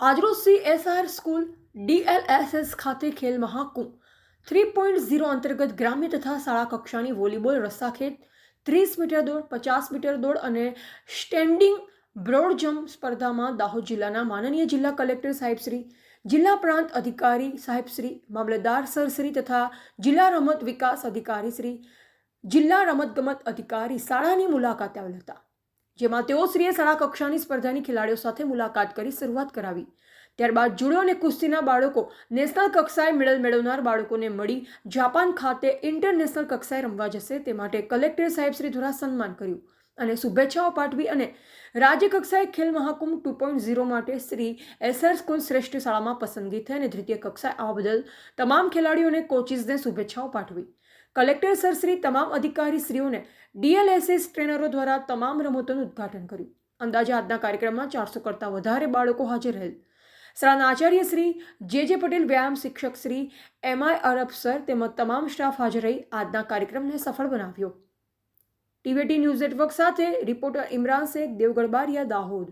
આજરોજ CSR school DLSS ખાતે Khel Mahakumbh. Three point zero અંતર્ગત ગ્રામ્ય તથા શાળા કક્ષાની વોલીબોલ, રસ્સાખેત, ત્રીસ મીટર દોડ, પચાસ મીટર દોડ અને સ્ટેન્ડિંગ બ્રોડ જમ્પ સ્પર્ધામાં દાહોદ જિલ્લાના માનનીય જિલ્લા કલેક્ટર સાહેબશ્રી જિલ્લા પ્રાંત અધિકારી સાહેબશ્રી મામલતદાર સરશ્રી તથા જિલ્લા રમત વિકાસ અધિકારી શ્રી, જિલ્લા રમતગમત અધિકારી શાળાની મુલાકાતે આવેલ હતા. જેમાં તેઓ શ્રીએ શાળા કક્ષાની સ્પર્ધાની ખેલાડીઓ સાથે મુલાકાત કરી શરૂઆત કરાવી. ત્યારબાદ જુડો અને કુસ્તીના બાળકો નેશનલ કક્ષાએ મેડલ મેળવનાર બાળકોને મળી જાપાન ખાતે ઇન્ટરનેશનલ કક્ષાએ રમવા જશે તે માટે કલેક્ટર સાહેબ શ્રી દ્વારા સન્માન કર્યું. અને શુભેચ્છાઓ પાઠવી અને રાજ્ય કક્ષાએ Khel Mahakumbh two point zero માટે શ્રી એસઆર સ્કૂલ શ્રેષ્ઠ શાળામાં પસંદગી થઈ અને દ્વિતીય કક્ષાએ આવવા બદલ તમામ ખેલાડીઓને કોચિસને શુભેચ્છાઓ પાઠવી. કલેક્ટર સર શ્રી તમામ અધિકારી શ્રીઓને ડીએલએસએસ ટ્રેનરો દ્વારા તમામ રમતોનું ઉદ્ઘાટન કર્યું. અંદાજે આજના કાર્યક્રમમાં ચારસો કરતાં વધારે બાળકો હાજર રહેલ. શાળાના આચાર્ય શ્રી જે જે પટેલ, વ્યાયામ શિક્ષક શ્રી એમ આઈ અરબ સર તેમજ તમામ સ્ટાફ હાજર રહી આજના કાર્યક્રમને સફળ બનાવ્યો. ટીવીટી ન્યૂઝ નેટવર્ક સાથે રિપોર્ટર ઇમરાન શેખ, દેવગઢ બારિયા, દાહોદ.